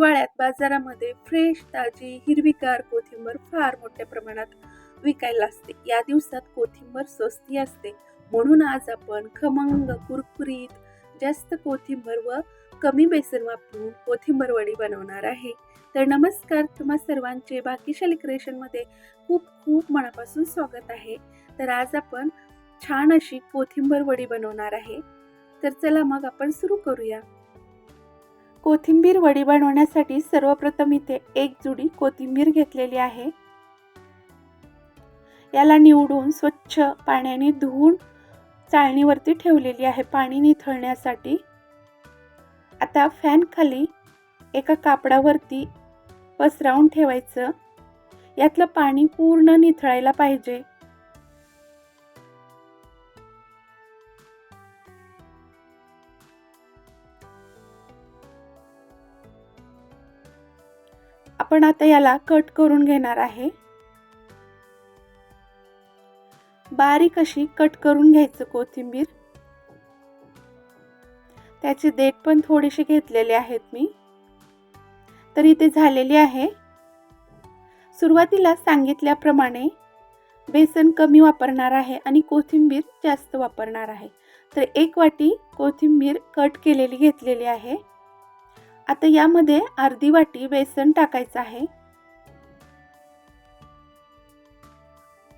हिवाळ्यात बाजारामध्ये फ्रेश ताजी हिरवीगार कोथिंबर फार मोठ्या प्रमाणात विकायला असते. या दिवसात कोथिंबर स्वस्ती असते. म्हणून आज आपण खमंग कुरकुरीत जास्त कोथिंबर व कमी बेसन वापरून कोथिंबर वडी बनवणार आहे. तर नमस्कार तुम्हा सर्वांचे भाग्यशाली क्रिएशनमध्ये खूप खूप मनापासून स्वागत आहे. तर आज आपण छान अशी कोथिंबर वडी बनवणार आहे. तर चला मग आपण सुरू करूया. कोथिंबीर वडी बनवण्यासाठी सर्वप्रथम इथे एक जुडी कोथिंबीर घेतलेली आहे. याला निवडून स्वच्छ पाण्याने धुवून चाळणीवरती ठेवलेली आहे पाणी निथळण्यासाठी. आता फॅन खाली एका कापडावरती पसरावून ठेवायचं. यातलं पाणी पूर्ण निथळायला पाहिजे. आपण आता याला कट करून घेणार आहे. बारीक अशी कट करून घ्यायचं कोथिंबीर. त्याचे देठ पण थोडेसे घेतलेले आहेत मी. तर इथे झालेली आहे. सुरुवातीला सांगितल्याप्रमाणे बेसन कमी वापरणार आहे आणि कोथिंबीर जास्त वापरणार आहे. तर एक वाटी कोथिंबीर कट केलेली घेतलेली आहे. आता यामध्ये अर्धी वाटी बेसन टाकायचं आहे.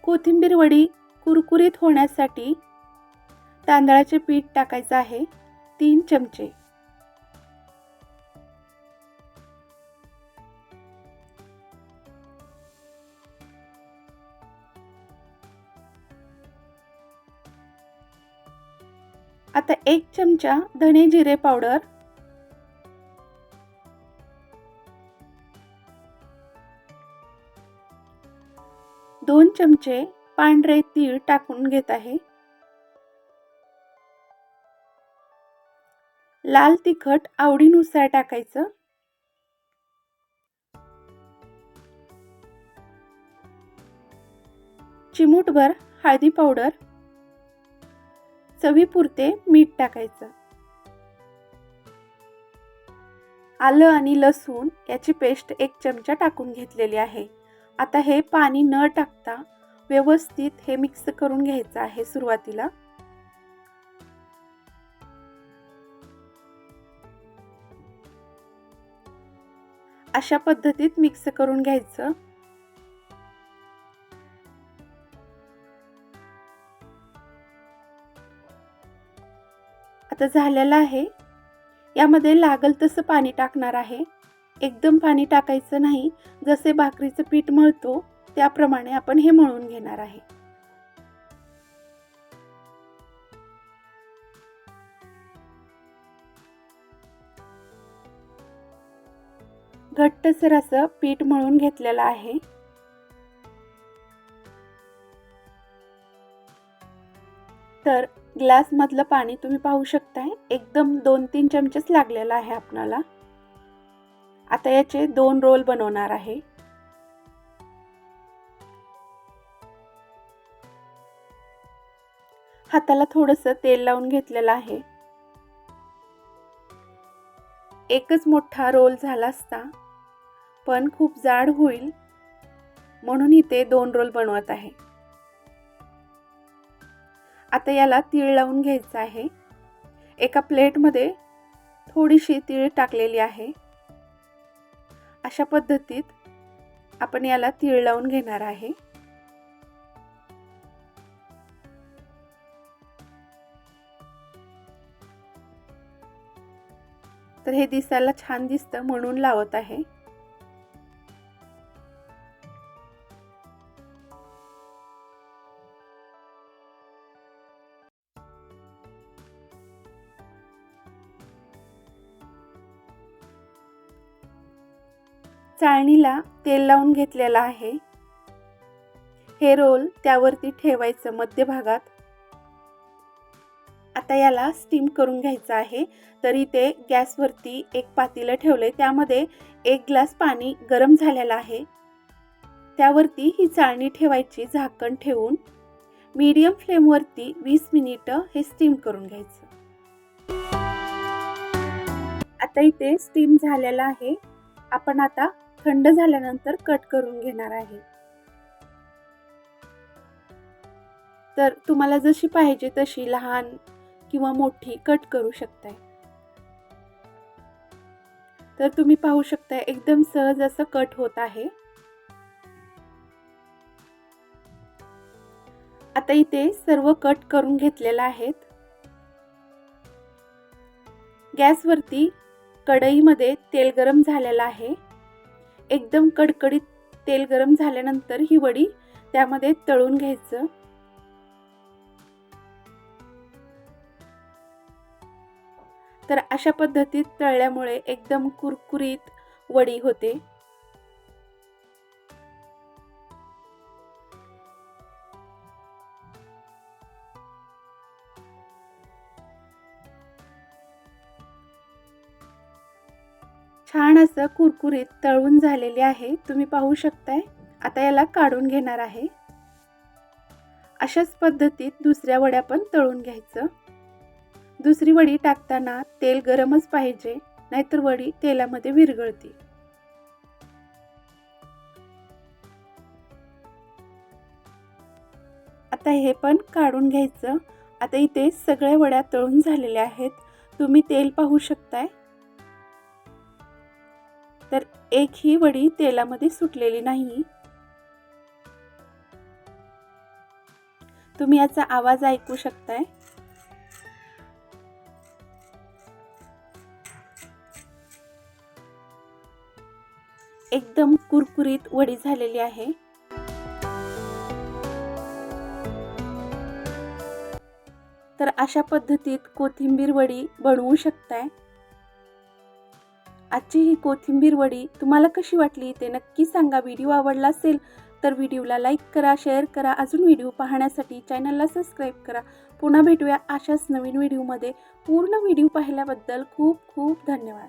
कोथिंबीर वडी कुरकुरीत होण्यासाठी तांदळाचे पीठ टाकायचं आहे तीन चमचे. आता एक चमचा धने जिरे पावडर दोन चमचे पांढरे तीळ टाकून घेत आहे. लाल तिखट आवडीनुसार टाकायचं. चिमूटभर हळदी पावडर. चवीपुरते मीठ टाकायचं. आलं आणि लसूण याची पेस्ट एक चमचा टाकून घेतलेली आहे. आता हे पाणी न टाकता व्यवस्थित हे मिक्स करून घ्यायचं आहे सुरुवातीला. अशा पद्धतीत मिक्स करून घ्यायचं. आता झालेलं आहे. यामध्ये लागल तसं पाणी टाकणार आहे. एकदम पाणी टाकायचं नाही. जसे भाकरीचं पीठ मळतो त्याप्रमाणे आपण हे मळून घेणार आहे. घट्टसर असं पीठ मळून घेतलेलं आहे. तर ग्लासमधलं पाणी तुम्ही पाहू शकताय. एकदम दोन तीन चमचेच लागलेलं आहे आपणाला. आता याचे दोन रोल बनवणार आहे. हाताला थोडंसं तेल लावून घेतलेलं आहे. एकच मोठा रोल झाला असता पण खूप जाड होईल म्हणून इथे दोन रोल बनवत आहे. आता याला तीळ लावून घ्यायचं आहे. एका प्लेटमध्ये थोडीशी तीळ टाकलेली आहे. अशा पद्धतीत आपण याला तीळ लावून घेणार आहे. तर हे दिसायला छान दिसतं म्हणून लावत आहे. चाळणीला तेल लावून घेतलेलं आहे. हे रोल त्यावरती ठेवायचं मध्यभागात आता याला स्टीम करून घ्यायचं आहे. तर इथे गॅसवरती एक पातेलं ठेवले त्यामध्ये एक ग्लास पाणी गरम झालेलं आहे. त्यावरती ही चाळणी ठेवायची झाकण ठेवून. मीडियम फ्लेमवरती वीस मिनिटं हे स्टीम करून घ्यायचं. आता इथे स्टीम झालेलं आहे. आपण आता थंड झाल्यानंतर कट करून घेणार आहे. तर तुम्हाला जशी पाहिजे तशी लहान किंवा मोठी कट करू शकताय. तर तुम्ही पाहू शकता एकदम सहज असं कट होत आहे. आता इथे सर्व कट करून घेतलेलं आहेत. गॅसवरती कढईमध्ये तेल गरम झालेलं आहे. एकदम कडकडीत तेल गरम झाल्यानंतर ही वडी त्यामध्ये तळून घ्यायचं. तर अशा पद्धतीत तळल्यामुळे एकदम कुरकुरीत वडी होते. छान असं कुरकुरीत तळून झालेले आहे. तुम्ही पाहू शकताय. आता याला काढून घेणार आहे. अशाच पद्धतीत दुसऱ्या वड्या पण तळून घ्यायचं. दुसरी वडी टाकताना तेल गरमच पाहिजे नाहीतर वडी तेलामध्ये विरघळते आता हे पण काढून घ्यायचं. आता इथे सगळ्या वड्या तळून झालेल्या आहेत. तुम्ही तेल पाहू शकताय. तर एक ही वडी तेलामध्ये सुटलेली नाही. तुम्ही याचा आवाज ऐकू शकताय? एकदम कुरकुरीत वडी झालेली आहे. तर अशा पद्धतीत कोथिंबीर वडी बनवू शकताय? आजची ही कोथिंबीर वडी तुम्हाला कशी वाटली ते नक्की सांगा. व्हिडिओ आवडला असेल तर व्हिडिओला लाईक करा शेअर करा. अजून व्हिडिओ पाहण्यासाठी चॅनलला सबस्क्राईब करा. पुन्हा भेटूया अशाच नवीन व्हिडिओमध्ये. पूर्ण व्हिडिओ पाहिल्याबद्दल खूप खूप धन्यवाद.